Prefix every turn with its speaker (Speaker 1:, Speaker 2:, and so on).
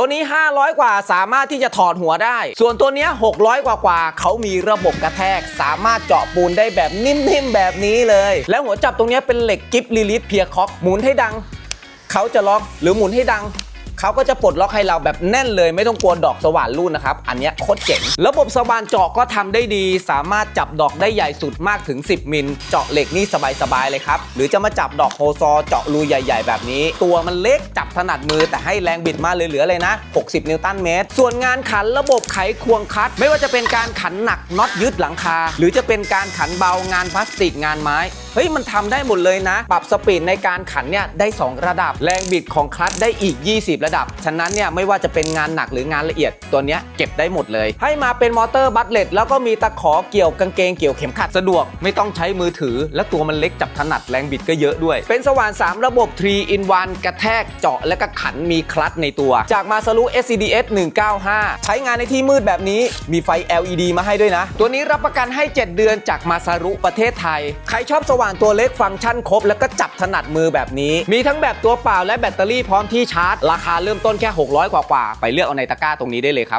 Speaker 1: ตัวนี้ 500 กว่าสามารถที่จะถอดหัวได้ ส่วนตัวนี้ 600 กว่ากว่าเขามีระบบกระแทก สามารถเจาะปูนได้แบบนิ่มๆแบบนี้เลย แล้วหัวจับตรงนี้เป็นเหล็กกิฟลิลิทเพียคอกหมุนให้ดัง เขาจะล็อกหรือหมุนให้ดัง เขาก็จะปลดล็อกให้เราแบบแน่นเลยไม่ต้องกลัวดอกสว่านรูดนะครับ อันนี้โคตรเจ๋ง ระบบสว่านเจาะก็ทำได้ดี สามารถจับดอกได้ใหญ่สุดมากถึง 10 มิล เจาะเหล็กนี่สบายๆเลยครับ หรือจะมาจับดอกโฮซอเจาะรูใหญ่ ๆ แบบนี้ ตัวมันเล็กจับถนัดมือแต่ให้แรงบิดมาเหลือๆเลยนะ 60 นิวตันเมตร ส่วนงานขันระบบไขควงคัด ไม่ว่าจะเป็นการขันหนักน็อตยึดหลังคา หรือจะเป็นการขันเบางานพลาสติกงานไม้ ฮ้ยมันทำได้หมดเลยนะ ปรับสปีดในการขันเนี่ยได้ 2 ระดับ แรงบิดของคลัตช์ได้อีก 20 ระดับ ฉะนั้นเนี่ยไม่ว่าจะเป็นงานหนักหรืองานละเอียดตัวเนี้ยเก็บได้หมดเลย ให้มาเป็นมอเตอร์บัตเลตแล้วก็มีตะขอเกี่ยวกางเกงเกี่ยวเข็มขัดสะดวก ไม่ต้องใช้มือถือ และตัวมันเล็กจับถนัดแรงบิดก็เยอะด้วย เป็นสว่าน 3 ระบบ 3 in 1 กระแทกเจาะและก็ขันมีคลัตช์ในตัว จากมาซารุ SCDS 195 ใช้งานในที่มืดแบบนี้มีไฟ LED มาให้ด้วยนะ ตัวนี้รับประกันให้ 7 เดือนจากมาซารุประเทศไทย ใครชอบสว่านตัวเล็กฟังก์ชันครบ แล้วก็จับถนัดมือแบบนี้ มีทั้งแบบตัวเปล่าและแบตเตอรี่พร้อมที่ชาร์จ ราคาเริ่มต้นแค่ 600 กว่าๆไปเลือกเอาในตะกร้าตรงนี้ได้เลยครับ